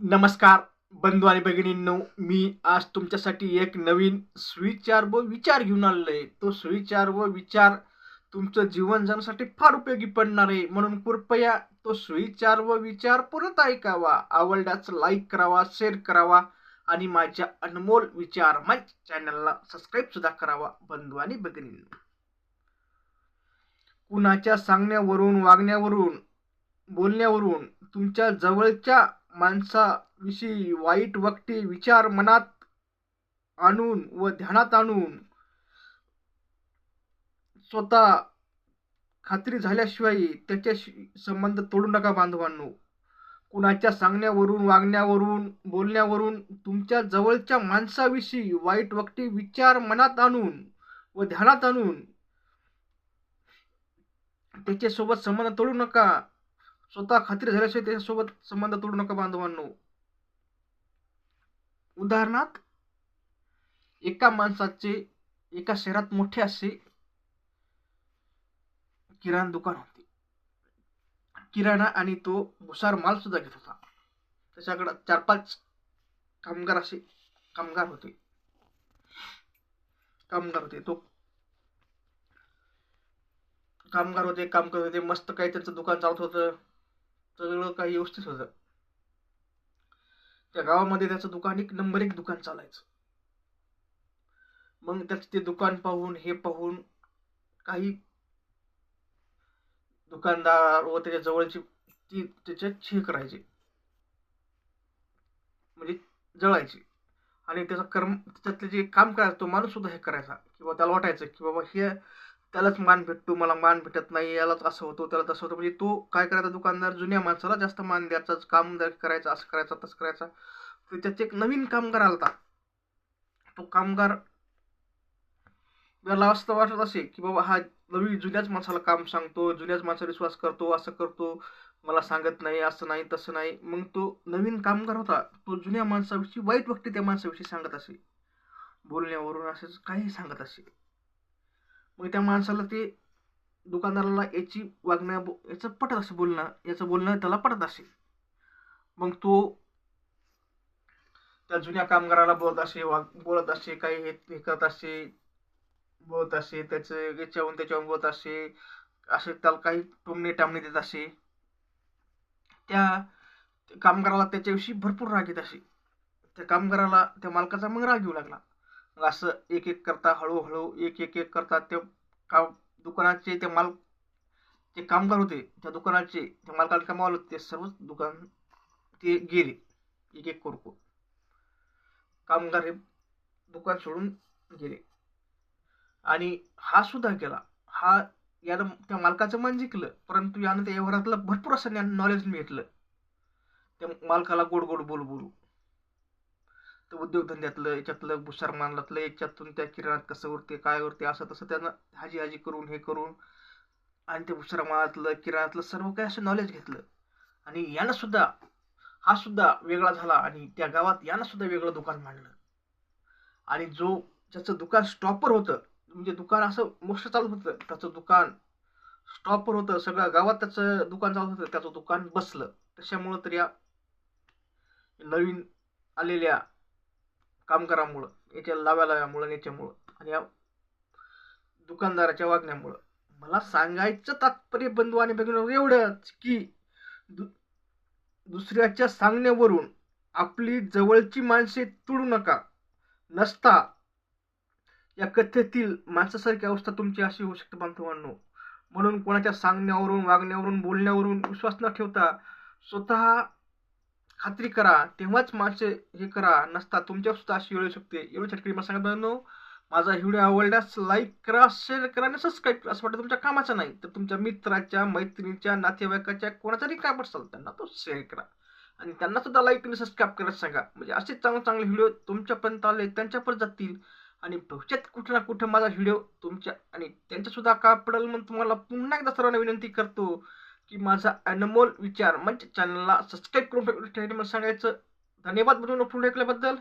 नमस्कार बंधू आणि भगिनींनो. मी आज तुमच्यासाठी एक नवीन सुविचार व विचार घेऊन आलेलो आहे तो सुविचार व विचार तुमचं जीवन जगण्यासाठी फार उपयोगी पडणार आहे. म्हणून कृपया तो सुविचार व विचार परत ऐकावा. आवडल्यास लाईक करावा शेअर करावा आणि माझ्या अनमोल विचार माझ्या चॅनलला सबस्क्राईब सुद्धा करावा बंधू आणि भगिनींनो. कुणाच्या सांगण्यावरून वागण्यावरून बोलण्यावरून तुमच्या जवळच्या माणसाविषयी वाईट वक्ते विचार मनात आणून व ध्यानात आणून स्वतः खात्री झाल्याशिवाय त्याच्याशी संबंध तोडू नका बांधवांनो. कुणाच्या सांगण्यावरून वागण्यावरून बोलण्यावरून तुमच्या जवळच्या माणसाविषयी वाईट वक्ते विचार मनात आणून व ध्यानात आणून त्याच्यासोबत संबंध तोडू नका. स्वतः खात्री झाल्याशिवाय त्याच्यासोबत संबंध तोडू नका बांधवांनो. उदाहरणार्थ एका माणसाचे एका शहरात मोठे असे किराणा दुकान होते. किराणा आणि तो भुसार माल सुद्धा घेत होता. त्याच्याकडे चार पाच कामगार असे कामगार होते. कामगार होते. तो कामगार होते काम करत होते मस्त काही त्यांचं दुकान चालत होतं. सगळं काही व्यवस्थित होतं. त्या गावामध्ये त्याचं दुकान एक नंबर एक दुकान चालायचं. मग त्याचं ते दुकान पाहून हे पाहून काही दुकानदार व त्याच्या जवळची ती त्याच्यात छे करायचे म्हणजे जळायचे. आणि त्याचा कर्म त्याच्यातले जे काम करायचं तो माणूस सुद्धा हे करायचा. किंवा त्याला वाटायचं की बाबा हे त्यालाच मान भेटतो मला मान भेटत नाही यालाच असं होतं त्याला तसं होतं. म्हणजे तो काय करायचा दुकानदार जुन्या माणसाला जास्त मान द्यायचा काम करायचा असं करायचा तसं करायचा तर त्याचे एक नवीन कामगार आलता. तो कामगार मला असं वाटत असे की बाबा हा नवीन जुन्याच माणसाला काम सांगतो जुन्याच माणसाला विश्वास करतो असं करतो मला सांगत नाही असं नाही तसं नाही. मग तो नवीन कामगार होता. तो जुन्या माणसाविषयी वाईट व्यक्ती त्या माणसाविषयी सांगत असे. बोलण्यावरून असंच काही सांगत असे. मग त्या माणसाला ते दुकानदाराला याची वागण्या याचं पटत असे बोलणं याचं बोलणं त्याला पटत असे मग तो त्या जुन्या कामगाराला बोलत असे वाग बोलत असे काही हे हे करत असे बोलत असे त्याचं याच्याहून त्याच्याहून बोलत असे असे त्याला काही टोमणे टामणे देत असे. त्या कामगाराला त्याच्याविषयी भरपूर राग येत असे. त्या कामगाराला त्या मालकाचा मग राग येऊ लागला. असं एक एक करता हळूहळू एक एक एक करता ते काम दुकानाचे ते माल जे कामगार होते त्या दुकानाचे त्या मालकाला कमावलं ते सर्वच दुकान ते गेले एक एक करू कामगार हे दुकान सोडून गेले. आणि हा सुद्धा केला. हा यानं त्या मालकाचं मन जिंकलं परंतु यानं त्या व्यवहारातलं भरपूर असं नॉलेज मिळतलं. त्या मालकाला गोड गोड बोलू बोलू तर उद्योगधंद्यातलं याच्यातलं भुसार मानलातलं याच्यातून त्या किराणात कसं उरते काय उरते असं तसं त्यानं हाजी हाजी करून हे करून आणि त्या भुसार मानातलं किराणातलं सर्व काही असं नॉलेज घेतलं. आणि यानं सुद्धा हा सुद्धा वेगळा झाला आणि त्या गावात यानं सुद्धा वेगळं दुकान मांडलं. आणि जो ज्याचं दुकान स्टॉपर होतं म्हणजे दुकान असं मोस्ट चालत होतं त्याचं दुकान स्टॉपर होतं सगळ्या गावात त्याचं दुकान चालत होतं त्याचं दुकान बसलं. त्याच्यामुळं तर या नवीन आलेल्या कामगारामुळं याच्या लाव्या लाव्यामुळं याच्यामुळं आणि या दुकानदाराच्या वागण्यामुळं. मला सांगायचं तात्पर्य बंधू आणि बघून एवढंच की दु दुसऱ्याच्या सांगण्यावरून आपली जवळची माणसे तुडू नका. नसता. या कथेतील माणसासारखी अवस्था तुमची अशी होऊ शकते बांधवांनो. म्हणून कोणाच्या सांगण्यावरून वागण्यावरून बोलण्यावरून विश्वास न ठेवता स्वतः खात्री करा. तेव्हाच माणसे हे करा. नसता तुमच्यावर सुद्धा अशी वेळ शकते. एवढी चटकरी मला सांगत बांधवांनो माझा व्हिडिओ आवडल्यास लाईक करा शेअर करा आणि सबस्क्राईब करा. असं वाटतं तुमच्या कामाचं नाही तर तुमच्या मित्राच्या मैत्रिणीच्या नातेवाईकाच्या कोणाचाही काम असाल त्यांना तो शेअर करा. आणि त्यांना सुद्धा लाईक आणि सबस्क्राईब करायला सांगा. म्हणजे असे चांगले चांगले व्हिडिओ तुमच्यापर्यंत आले त्यांच्यापर्यंत जातील आणि भविष्यात कुठं ना कुठं माझा व्हिडिओ तुमच्या आणि त्यांच्यासुद्धा का पडेल म्हणून तुम्हाला पुन्हा एकदा सर्वांना विनंती करतो. की माझा अनमोल विचार म्हणजे चॅनलला सबस्क्राईब करून ठेवण्यासाठी मला सांगायचं धन्यवाद म्हणून पुढे ऐकल्याबद्दल.